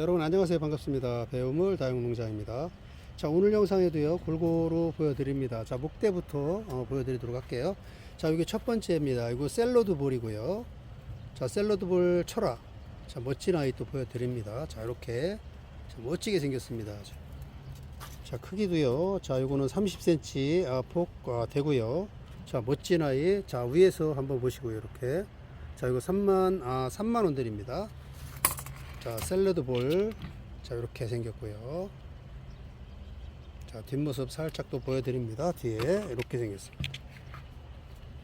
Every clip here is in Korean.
여러분 안녕하세요. 반갑습니다. 배우물 다육농장입니다. 자 오늘 영상에도요 골고루 보여드립니다. 자 목대부터 어, 보여드리도록 할게요. 자 이게 첫 번째입니다. 이거 샐러드 볼이고요. 자 샐러드 볼 철화 자 멋진 아이 또 보여드립니다. 자 이렇게. 자, 멋지게 생겼습니다. 자 크기도요. 자 이거는 30cm 아, 폭 아, 되고요. 자 멋진 아이. 자 위에서 한번 보시고요 이렇게. 자 이거 3만 아 3만 원 드립니다 자 샐러드 볼. 자 이렇게 생겼고요. 자 뒷모습 살짝 또 보여드립니다. 뒤에 이렇게 생겼습니다.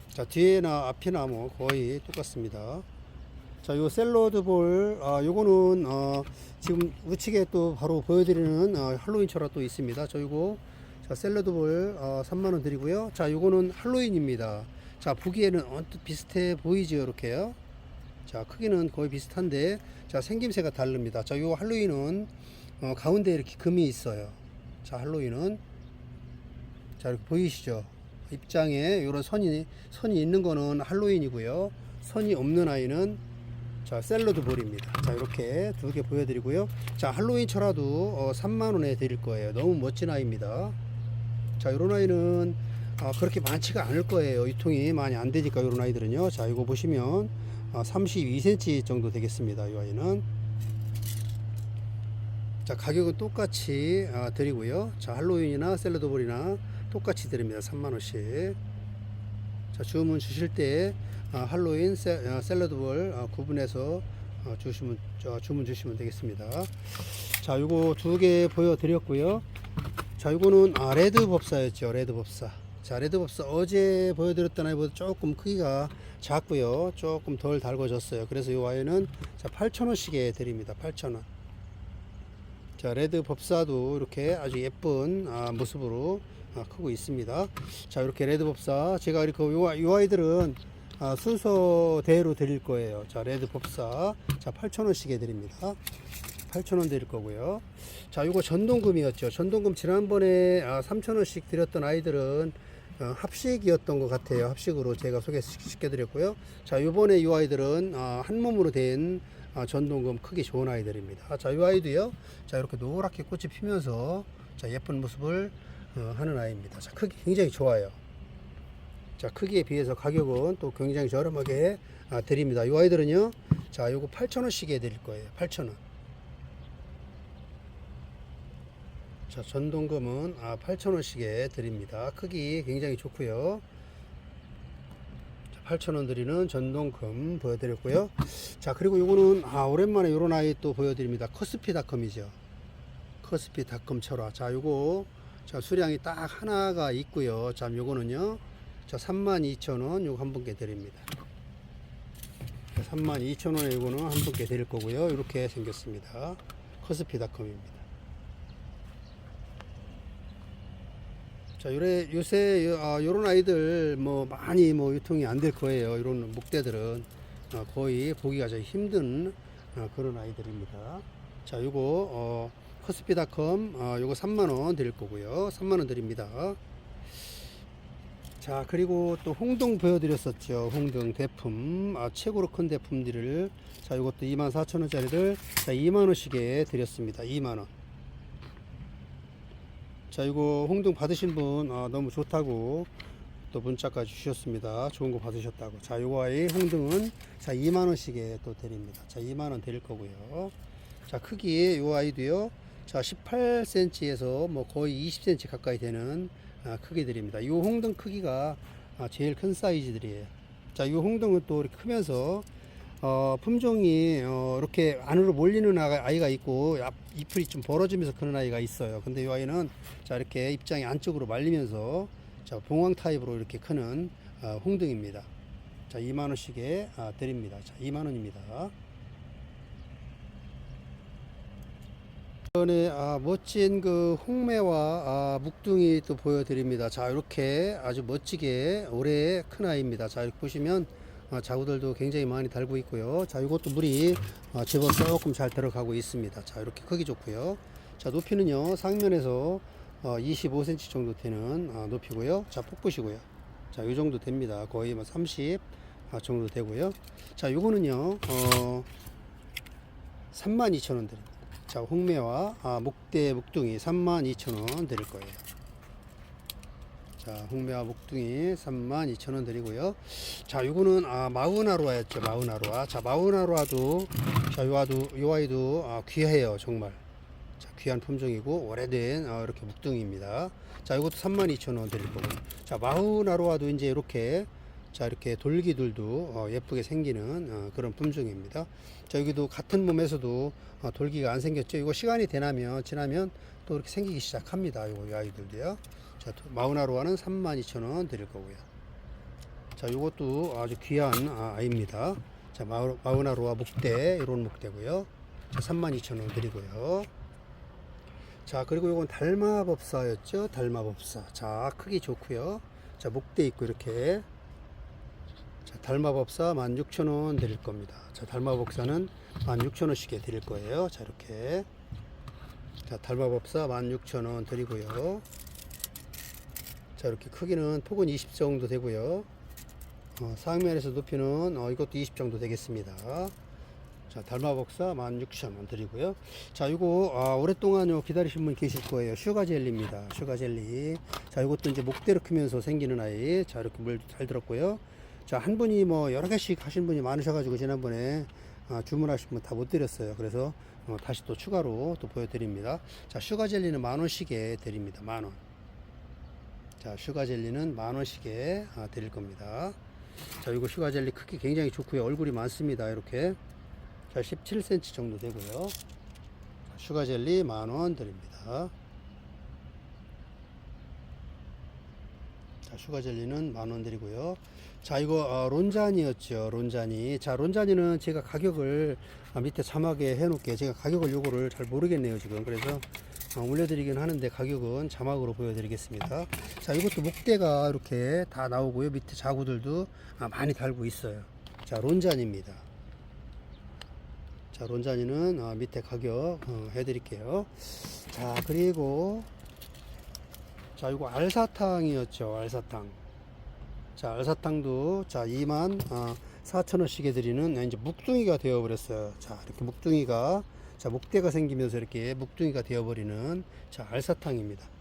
자 뒤에나 앞이나 뭐 거의 똑같습니다. 자, 요 샐러드 볼, 아, 요거는, 어, 지금 우측에 또 바로 보여드리는, 어, 할로윈 철화 또 있습니다. 저 요거, 자, 샐러드 볼, 어, 3만원 드리고요. 자, 요거는 할로윈입니다. 자, 보기에는 언뜻 비슷해 보이죠, 이렇게요. 자, 크기는 거의 비슷한데, 자, 생김새가 다릅니다. 자, 요 할로윈은, 어, 가운데 이렇게 금이 있어요. 자, 할로윈은, 자, 이렇게 보이시죠? 입장에 요런 선이, 선이 있는 거는 할로윈이고요. 선이 없는 아이는 자, 샐러드 볼입니다. 자, 이렇게 두 개 보여드리고요. 자, 할로윈 철화도 어, 3만원에 드릴 거예요. 너무 멋진 아이입니다. 자, 요런 아이는 아, 그렇게 많지가 않을 거예요. 유통이 많이 안 되니까 요런 아이들은요. 자, 이거 보시면 아, 32cm 정도 되겠습니다. 이 아이는. 자, 가격은 똑같이 아, 드리고요. 자, 할로윈이나 샐러드 볼이나 똑같이 드립니다. 3만원씩. 자, 주문 주실 때 아, 할로윈 샐, 아, 샐러드 볼 아, 구분해서 아, 주시면 저, 주문 주시면 되겠습니다. 자, 요거 두 개 보여드렸고요. 자, 요거는 아, 레드 법사였죠. 레드 법사. 자, 레드 법사 어제 보여드렸던 아이보다 조금 크기가 작고요. 조금 덜 달궈졌어요. 그래서 이 와이는 자, 8,000원씩에 드립니다. 8,000원. 자, 레드 법사도 이렇게 아주 예쁜 아, 모습으로 아, 크고 있습니다. 자, 이렇게 레드 법사 제가 이렇게 요, 요 아이들은 아, 순서대로 드릴 거예요. 자, 레드 법사. 자, 8,000원씩에 드립니다. 8,000원 드릴 거고요. 자, 요거 전동금이었죠. 전동금 지난번에 아, 3,000원씩 드렸던 아이들은 어, 합식이었던 것 같아요. 합식으로 제가 소개시켜 드렸고요. 자, 요번에 이 아이들은 아, 한 몸으로 된 아, 전동금 크기 좋은 아이들입니다. 자, 이 아이도요. 자, 이렇게 노랗게 꽃이 피면서 자, 예쁜 모습을 어, 하는 아이입니다. 자, 크기 굉장히 좋아요. 자, 크기에 비해서 가격은 또 굉장히 저렴하게 아, 드립니다. 이 아이들은요. 자, 요거 8,000원씩에 드릴 거예요. 8,000원. 자, 전동금은 아, 8,000원씩에 드립니다. 크기 굉장히 좋고요. 8,000원 드리는 전동금 보여드렸고요. 자, 그리고 요거는 아, 오랜만에 요런 아이 또 보여드립니다. 커스피닷컴이죠. 커스피닷컴 철화. 자, 요거 자, 수량이 딱 하나가 있고요. 자, 요거는요. 자, 32,000원 요거 한 분께 드립니다. 32,000원에 요거는 한 분께 드릴 거고요. 이렇게 생겼습니다. 커스피닷컴입니다. 자, 요래, 요새, 요, 아, 요런 아이들, 뭐, 많이 뭐, 유통이 안 될 거예요. 요런 목대들은. 아, 거의 보기가 좀 힘든 아, 그런 아이들입니다. 자, 요거, 어, 커스피닷컴, 아, 요거 3만원 드릴 거고요. 3만원 드립니다. 자, 그리고 또 홍등 보여드렸었죠. 홍등 대품, 아, 최고로 큰 대품들을. 자, 요것도 24,000원짜리를, 자, 2만원씩에 드렸습니다. 2만원. 자 이거 홍등 받으신 분 아, 너무 좋다고 또 문자까지 주셨습니다. 좋은 거 받으셨다고. 자 요거 아이 홍등은 자 2만원씩에 또 드립니다. 자 2만원 드릴 거고요. 자 크기 요 아이도요. 자 18cm에서 뭐 거의 20cm 가까이 되는 아, 크기 드립니다. 요 홍등 크기가 아, 제일 큰 사이즈들이에요. 자요 홍등은 또 이렇게 크면서 어, 품종이 어, 이렇게 안으로 몰리는 아이가 있고 앞 잎이 좀 벌어지면서 크는 아이가 있어요. 근데 이 아이는 자 이렇게 입장이 안쪽으로 말리면서 자 봉황 타입으로 이렇게 크는 어, 홍등입니다. 자 2만 원씩에 아, 드립니다. 자 2만 원입니다. 이번에 아, 멋진 그 홍매와 아, 묵둥이 또 보여드립니다. 자 이렇게 아주 멋지게 올해 큰 아이입니다. 자 이렇게 보시면 아, 자구들도 굉장히 많이 달고 있고요. 자 이것도 물이 아, 제법 조금 잘 들어가고 있습니다. 자 이렇게 크기 좋고요. 자 높이는요 상면에서 어, 25cm 정도 되는 아, 높이고요. 자 폭부시고요. 자 이 정도 됩니다. 거의 뭐30 아, 정도 되고요. 자 요거는요 어, 32,000원 드립니다. 자, 홍매와 아, 목대 목둥이 32,000원 드릴 거예요. 자, 홍매와 목둥이 32,000원 드리고요. 자, 요거는 아, 마우나루아였죠. 마우나루아. 자, 마우나루아도 자, 요 아도 요 아이도 아, 귀해요, 정말. 자, 귀한 품종이고 오래된 아, 이렇게 목둥이입니다. 자, 이것도 32,000원 드릴 거고. 자, 마우나루아도 이제 이렇게 자, 이렇게 돌기들도 어, 예쁘게 생기는 어, 그런 품종입니다. 자, 여기도 같은 몸에서도 어, 돌기가 안 생겼죠. 이거 시간이 되나면 지나면 또 이렇게 생기기 시작합니다. 요거 이 아이들도요. 자, 도- 마우나루아는 32,000원 드릴 거고요. 자, 요것도 아주 귀한 아, 아이입니다. 자, 마우, 마우나루아 목대 이런 목대고요. 자, 32,000원 드리고요. 자, 그리고 요건 달마법사였죠. 달마법사. 자, 크기 좋고요. 자, 목대 있고 이렇게 자, 달마법사 16,000원 드릴 겁니다. 자, 달마법사는 16,000원씩에 드릴 거예요. 자, 이렇게. 자, 달마법사 16,000원 드리고요. 자, 이렇게 크기는 폭은 20 정도 되고요. 어, 상면에서 높이는 어, 이것도 20 정도 되겠습니다. 자, 달마법사 16,000원 드리고요. 자, 이거 아, 오랫동안 요 기다리신 분 계실 거예요. 슈가 젤리입니다. 슈가 젤리. 자, 이것도 이제 목대로 크면서 생기는 아이. 자, 이렇게 물 잘 들었고요. 자, 한 분이 뭐 여러 개씩 하신 분이 많으셔가지고 지난번에 아, 주문하신 분 다 못 드렸어요. 그래서 어, 다시 또 추가로 또 보여드립니다. 자, 슈가 젤리는 만 원씩에 드립니다. 만 원. 자, 슈가 젤리는 만 원씩에 아, 드릴 겁니다. 자, 이거 슈가 젤리 크기 굉장히 좋고요. 얼굴이 많습니다. 이렇게. 자, 17cm 정도 되고요. 자, 슈가 젤리 만 원 드립니다. 자, 슈가 젤리는 만 원 드리고요. 자, 이거 어, 론자니였죠. 론자니. 자, 론자니는 제가 가격을 아, 밑에 자막에 해 놓을게요. 제가 가격을 요거를 잘 모르겠네요, 지금. 그래서 어, 올려드리긴 하는데 가격은 자막으로 보여드리겠습니다. 자, 이것도 목대가 이렇게 다 나오고요. 밑에 자구들도 아, 많이 달고 있어요. 자, 론잔입니다. 자, 론잔이는 아, 밑에 가격 어, 해드릴게요. 자, 그리고 자, 이거 알사탕이었죠. 알사탕. 자, 알사탕도 자, 2만 아, 4천원씩에 드리는 이제 묵둥이가 되어버렸어요. 자, 이렇게 묵둥이가 자, 목대가 생기면서 이렇게 묵둥이가 되어버리는 자, 알사탕입니다.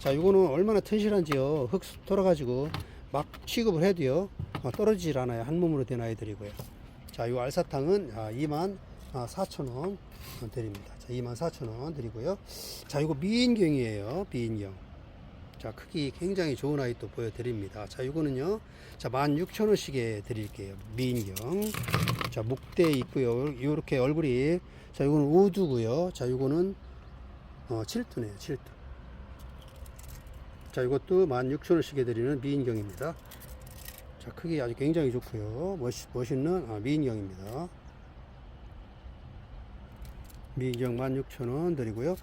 자, 이거는 얼마나 튼실한지요. 흙 털어가지고 막 취급을 해도요. 아, 떨어지질 않아요. 한 몸으로 된 아이들이고요. 자, 이 알사탕은 아, 2만 아, 4천원 드립니다. 자, 2만 4천원 드리고요. 자, 이거 미인경이에요. 미인경. 자, 크기 굉장히 좋은 아이 또 보여드립니다. 자, 이거는요. 자, 16,000원씩에 드릴게요. 미인경. 자, 목대 있고요. 요렇게 얼굴이. 자, 이거는 우두고요. 자, 이거는 어, 7두네요. 7두. 자, 이것도 16,000원씩에 드리는 미인경입니다. 자, 크기 아주 굉장히 좋고요. 멋있, 멋있는 아, 미인경입니다. 미인경 16,000원 드리고요.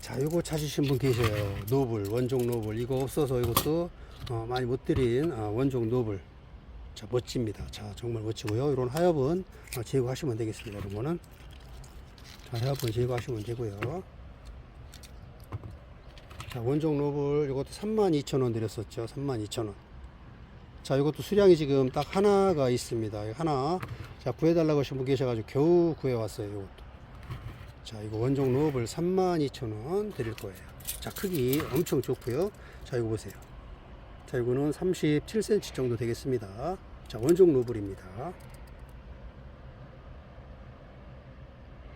자, 요거 찾으신 분 계세요. 노블, 원종 노블. 이거 없어서 이것도 어, 많이 못 드린 아, 원종 노블. 자, 멋집니다. 자, 정말 멋지고요. 이런 하엽은 어, 제거하시면 되겠습니다. 이런 거는. 자, 하엽은 제거하시면 되고요. 자, 원종 노블 이것도 32,000원 드렸었죠. 32,000원. 자, 이것도 수량이 지금 딱 하나가 있습니다. 하나. 자, 구해달라고 하신 분 계셔가지고 겨우 구해왔어요. 이것도. 자, 이거 원종 로업을 32,000원 드릴 거예요. 자, 크기 엄청 좋고요. 자, 이거 보세요. 자, 이거는 37cm 정도 되겠습니다. 자, 원종 로블입니다.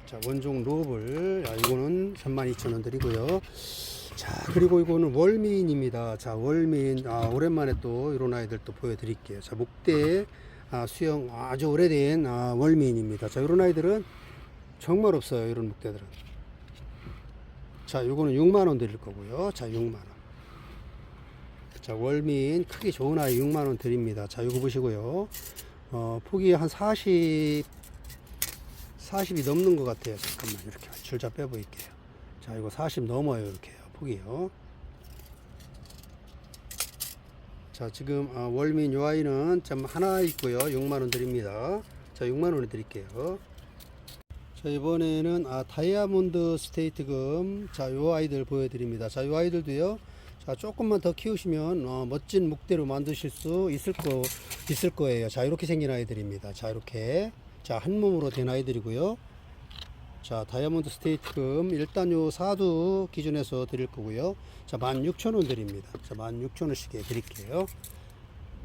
자, 원종 로블. 아, 이거는 32,000원 드리고요. 자, 그리고 이거는 월미인입니다. 자, 월미인. 아, 오랜만에 또 이런 아이들 또 보여드릴게요. 자, 목대 아, 수영 아주 오래된 아, 월미인입니다. 자, 이런 아이들은 정말 없어요. 이런 목대들은. 자, 요거는 6만원 드릴 거고요. 자, 6만원. 자, 월민 크기 좋은 아이 6만원 드립니다. 자, 요거 보시고요. 어, 폭이 한 40, 40이 넘는 것 같아요. 잠깐만, 이렇게 줄자 빼보일게요. 자, 이거 40 넘어요. 이렇게요. 폭이요. 자, 지금 어, 월민 요 아이는 참 하나 있고요. 6만원 드립니다. 자, 6만원에 드릴게요. 자 이번에는 아 다이아몬드 스테이트금 자 요 아이들 보여드립니다 자 요 아이들도요 자 조금만 더 키우시면 어, 멋진 목대로 만드실 수 있을 거 있을 거예요 자 이렇게 생긴 아이들입니다 자 이렇게 자 한 몸으로 된 아이들이고요 자, 다이아몬드 스테이트금 일단 요 사두 기준에서 드릴 거고요. 자, 16,000원 드립니다. 자, 16,000원씩에 드릴게요.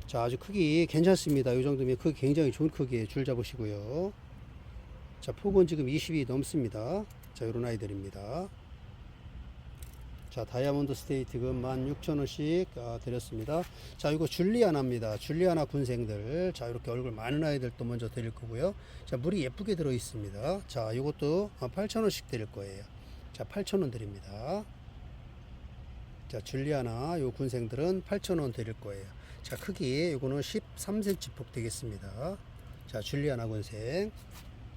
자, 아주 크기 괜찮습니다. 이 정도면 크기 굉장히 좋은 크기에 줄 잡으시고요. 자, 폭은 지금 20이 넘습니다. 자, 요런 아이들입니다. 자, 다이아몬드 스테이트금 16,000원씩 아, 드렸습니다. 자, 이거 줄리아나입니다. 줄리아나 군생들. 자, 이렇게 얼굴 많은 아이들 또 먼저 드릴 거고요. 자, 물이 예쁘게 들어 있습니다. 자, 이것도 8,000원씩 드릴 거예요. 자, 8,000원 드립니다. 자, 줄리아나 요 군생들은 8,000원 드릴 거예요. 자, 크기 요거는 13cm 폭 되겠습니다. 자, 줄리아나 군생.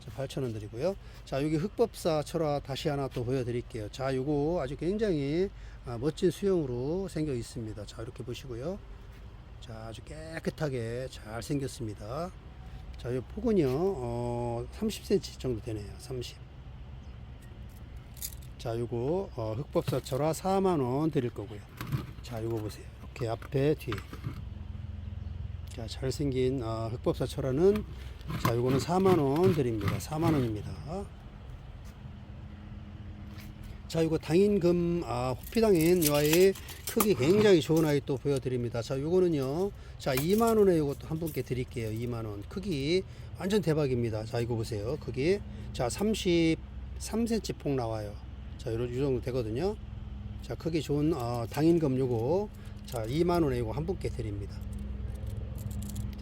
자, 8,000원 드리고요. 자, 여기 흑법사 철화 다시 하나 또 보여드릴게요. 자, 요거 아주 굉장히 아, 멋진 수영으로 생겨 있습니다. 자, 이렇게 보시고요. 자, 아주 깨끗하게 잘 생겼습니다. 자, 요 폭은요, 어, 30cm 정도 되네요. 30. 자, 요거, 어, 흑법사 철화 4만원 드릴 거고요. 자, 요거 보세요. 이렇게 앞에, 뒤에. 자, 잘생긴 아, 흑법사 철화는 자, 요거는 4만원 드립니다. 4만원입니다. 자, 요거 당인금, 아, 호피당인 요 아이 크기 굉장히 좋은 아이 또 보여드립니다. 자, 요거는요, 자, 2만원에 요것도 한 분께 드릴게요. 2만원. 크기 완전 대박입니다. 자, 이거 보세요. 크기. 자, 33cm 폭 나와요. 자, 요런, 요 정도 되거든요. 자, 크기 좋은, 어, 당인금 요거. 자, 2만원에 요거 한 분께 드립니다.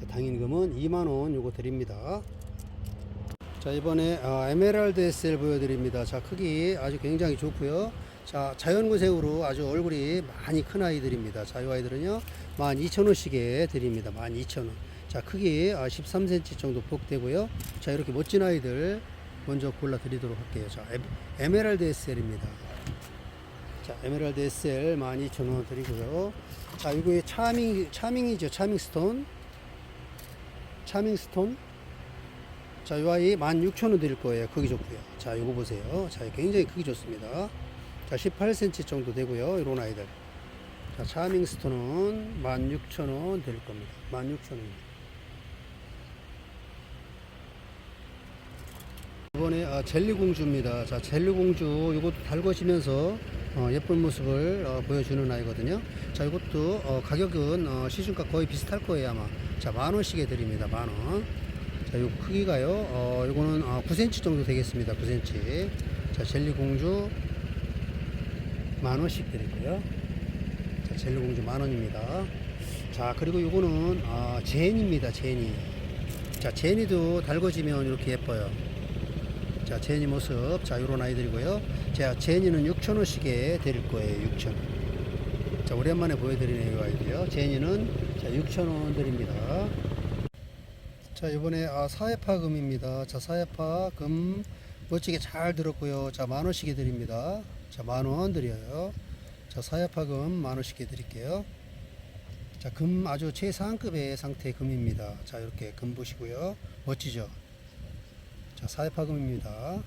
자, 당인금은 2만원 요거 드립니다. 자 이번에 어, 에메랄드 SL 보여드립니다. 자 크기 아주 굉장히 좋고요. 자 자연구색으로 아주 얼굴이 많이 큰 아이들입니다. 자이 아이들은요 12,000원씩에 드립니다. 12,000원. 자 크기 아, 13cm 정도 폭되고요. 자 이렇게 멋진 아이들 먼저 골라 드리도록 할게요. 자 에, 에메랄드 SL입니다. 자 에메랄드 SL 12,000원 드리고요. 자 이거의 차밍 차밍이죠. 차밍 스톤. 차밍 스톤. 자, 요 아이 16,000원 드릴 거예요. 크기 좋고요. 자, 요거 보세요. 자, 굉장히 크기 좋습니다. 자, 18cm 정도 되고요. 이런 아이들. 자, 차밍 스톤은 16,000원 드릴 겁니다. 16,000원입니다. 이번에 아, 젤리 공주입니다. 자, 젤리 공주 이것도 달궈지면서 어, 예쁜 모습을 어, 보여주는 아이거든요. 자, 이것도 어, 가격은 어, 시중가 거의 비슷할 거예요 아마. 자, 만 원씩에 드립니다. 만 원. 자, 요 크기가요. 어, 요거는 어, 9cm 정도 되겠습니다. 9cm. 자, 젤리 공주 만 원씩 드리고요. 자, 젤리 공주 만 원입니다. 자, 그리고 요거는 아, 제니입니다. 제니. 자, 제니도 달궈지면 이렇게 예뻐요. 자, 제니 모습. 자, 요런 아이들이고요. 자, 제니는 6,000원씩에 드릴 거예요. 6,000원. 자, 오랜만에 보여드리는 이 아이들이요. 제니는 자, 6,000원 드립니다. 자, 이번에 아, 사회파 금입니다. 자, 사회파 금 멋지게 잘 들었고요. 자, 만 원씩에 드립니다. 자, 만원 드려요. 자, 사회파금 만 원씩에 드릴게요. 자, 금 아주 최상급의 상태의 금입니다. 자, 이렇게 금 보시고요. 멋지죠? 자, 사회파금입니다.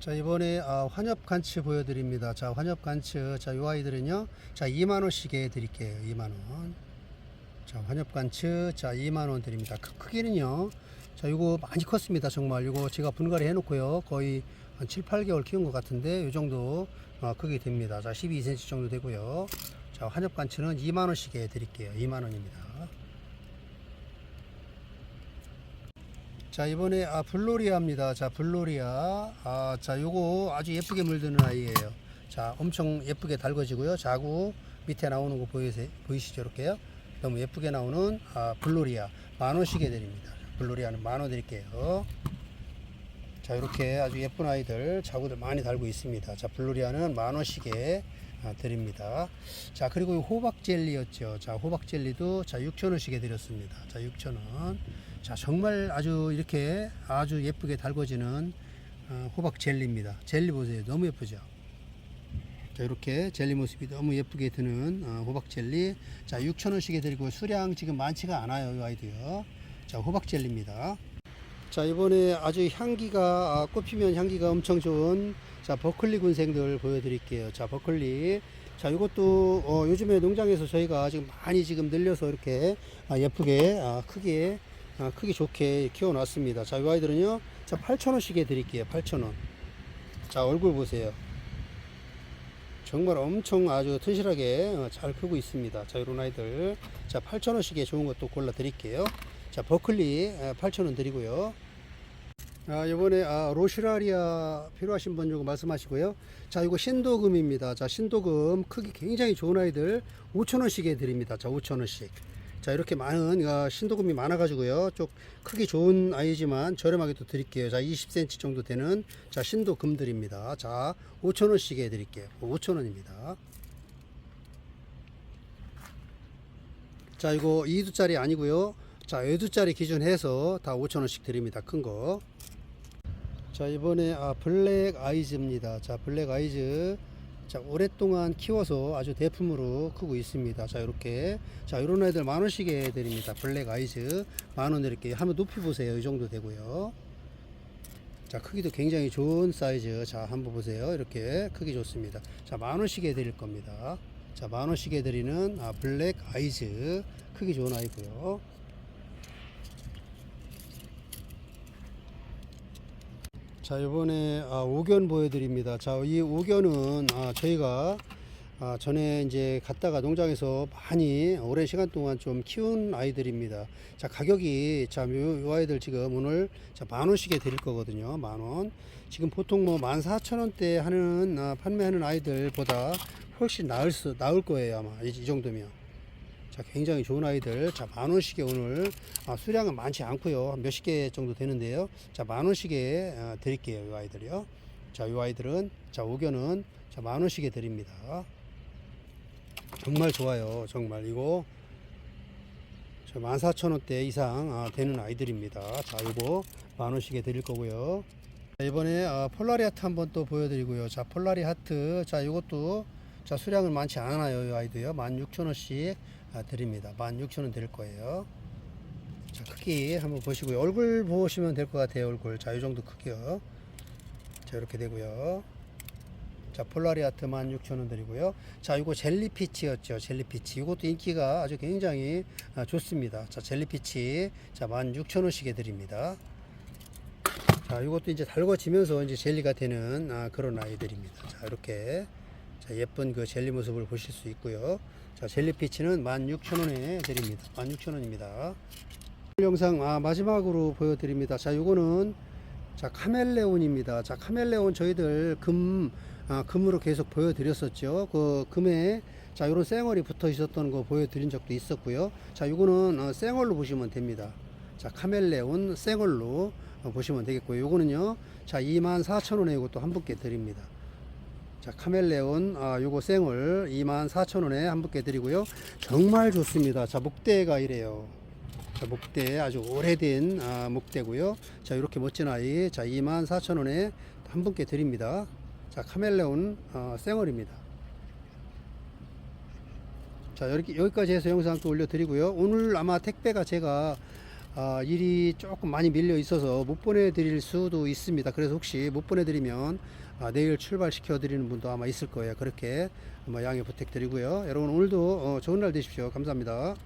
자, 이번에 아, 환엽 간츠 보여드립니다. 자, 환엽 간츠. 자, 요 아이들은요. 자, 2만원씩에 드릴게요. 2만원. 자, 환엽간츠, 자, 2만원 드립니다. 크, 크기는요, 자, 요거 많이 컸습니다. 정말. 요거 제가 분갈이 해놓고요. 거의 한 7, 8개월 키운 것 같은데, 요 정도 어, 크기 됩니다. 자, 12cm 정도 되고요. 자, 환엽간츠는 2만원씩에 드릴게요. 2만원입니다. 자, 이번에, 아, 블로리아입니다. 자, 블로리아. 아, 자, 요거 아주 예쁘게 물드는 아이예요. 자, 엄청 예쁘게 달궈지고요. 자구 밑에 나오는 거 보이세요? 보이시죠? 이렇게요. 너무 예쁘게 나오는 아, 블로리아 만 원씩에 드립니다. 블로리아는 만원 드릴게요. 자 이렇게 아주 예쁜 아이들 자구들 많이 달고 있습니다. 자 블로리아는 만 원씩에 아, 드립니다. 자 그리고 이 호박 젤리였죠. 자 호박 젤리도 자 6천 원씩에 드렸습니다. 자 6천 원. 자 정말 아주 이렇게 아주 예쁘게 달궈지는 어, 호박 젤리입니다. 젤리 보세요. 너무 예쁘죠. 자, 이렇게 젤리 모습이 너무 예쁘게 드는 어, 호박 젤리. 자, 6,000원씩에 드리고 수량 지금 많지가 않아요, 이 아이도요. 자, 호박 젤리입니다. 자, 이번에 아주 향기가 아, 꽃피면 향기가 엄청 좋은 자, 버클리 군생들 보여드릴게요. 자, 버클리. 자, 이것도 어, 요즘에 농장에서 저희가 지금 많이 지금 늘려서 이렇게 아, 예쁘게 아, 크게 아, 크기 좋게 키워놨습니다. 자, 이 아이들은요. 자, 자, 8,000원씩 해드릴게요. 8,000원. 자, 얼굴 보세요. 정말 엄청 아주 튼실하게 어, 잘 크고 있습니다. 자, 이런 아이들. 자, 8,000원씩에 좋은 것도 골라 드릴게요. 자, 버클리 8,000원 드리고요. 아, 이번에 아, 로시라리아 필요하신 분 요거 말씀하시고요. 자, 이거 신도금입니다. 자, 신도금 크기 굉장히 좋은 아이들 5,000원씩에 드립니다. 자, 5,000원씩. 자, 이렇게 많은 아, 신도금이 많아 가지고요. 좀 크기 좋은 아이지만 저렴하게 또 드릴게요. 자, 20cm 정도 되는 자, 신도금 드립니다. 자, 5,000원씩에 드릴게요. 5,000원입니다. 자, 이거 2두짜리 아니고요. 자, 2두짜리 기준 해서 다 5,000원씩 드립니다. 큰 거. 자 이번에 아 블랙 아이즈입니다 자 블랙 아이즈 자 오랫동안 키워서 아주 대품으로 크고 있습니다. 자 이렇게. 자 이런 애들 만 원씩에 드립니다. 블랙 아이즈. 만원 드릴게요 한번 높이 보세요. 이 정도 되고요. 자 크기도 굉장히 좋은 사이즈. 자 한번 보세요. 이렇게 크기 좋습니다. 자 만 원씩에 드릴 겁니다. 자 만 원씩에 드리는 아 블랙 아이즈. 크기 좋은 아이고요 자 이번에 아, 오견 보여드립니다. 자이 오견은 아, 저희가 아, 전에 이제 갔다가 농장에서 많이 오랜 시간 동안 좀 키운 아이들입니다. 자 가격이 자요 요 아이들 지금 오늘 자 만 원씩에 드릴 거거든요. 만 원. 지금 보통 뭐 만 사천 원대 하는 아, 판매하는 아이들보다 훨씬 나을 수 나을 거예요 아마 이, 이 정도면. 자, 굉장히 좋은 아이들. 자, 만 원씩에 오늘 아, 수량은 많지 않고요. 한 몇십 개 정도 되는데요. 자, 만 원씩에 아, 드릴게요. 이 아이들이요. 자, 이 아이들은 자, 오견은 자, 만 원씩에 드립니다. 정말 좋아요. 정말 이거 저 14,000원대 이상 아, 되는 아이들입니다. 자, 이거 만 원씩에 드릴 거고요. 자, 이번에 아, 폴라리 하트 한번 또 보여드리고요. 자, 폴라리 하트. 자, 이것도 자, 수량은 많지 않아요. 이 아이도요. 16,000원씩 아, 드립니다. 16,000원 드릴 거예요. 자, 크기 한번 보시고요. 얼굴 보시면 될 것 같아요. 얼굴. 자, 이 정도 크기요. 자, 이렇게 되고요. 자, 폴라리 아트 16,000원 드리고요. 자, 이거 젤리피치였죠. 젤리피치. 이것도 인기가 아주 굉장히 아, 좋습니다. 자, 젤리피치. 자, 16,000원씩에 드립니다. 자, 이것도 이제 달궈지면서 이제 젤리가 되는 아, 그런 아이들입니다. 자, 이렇게 자, 예쁜 그 젤리 모습을 보실 수 있고요. 자, 젤리피치는 16,000원에 드립니다. 16,000원입니다. 영상 아, 마지막으로 보여드립니다. 자, 요거는 자, 카멜레온입니다. 자, 카멜레온 저희들 금 아, 금으로 계속 보여드렸었죠. 그 금에 자, 요런 쌩얼이 붙어 있었던 거 보여드린 적도 있었고요. 자, 요거는 어, 쌩얼로 보시면 됩니다. 자, 카멜레온 쌩얼로 어, 보시면 되겠고요. 요거는요. 자, 24,000원에 이것도 한 분께 드립니다. 자, 카멜레온, 아, 요거 생을 24,000원에 한 분께 드리고요. 정말 좋습니다. 자, 목대가 이래요. 자, 목대 아주 오래된 아, 목대고요. 자, 이렇게 멋진 아이. 자, 24,000원에 한 분께 드립니다. 자, 카멜레온 어, 생얼입니다. 자, 여기, 여기까지 해서 영상 또 올려드리고요. 오늘 아마 택배가 제가 아, 일이 조금 많이 밀려 있어서 못 보내드릴 수도 있습니다. 그래서 혹시 못 보내드리면 아, 내일 출발시켜 드리는 분도 아마 있을 거예요. 그렇게 양해 부탁드리고요. 여러분 오늘도 어, 좋은 날 되십시오. 감사합니다.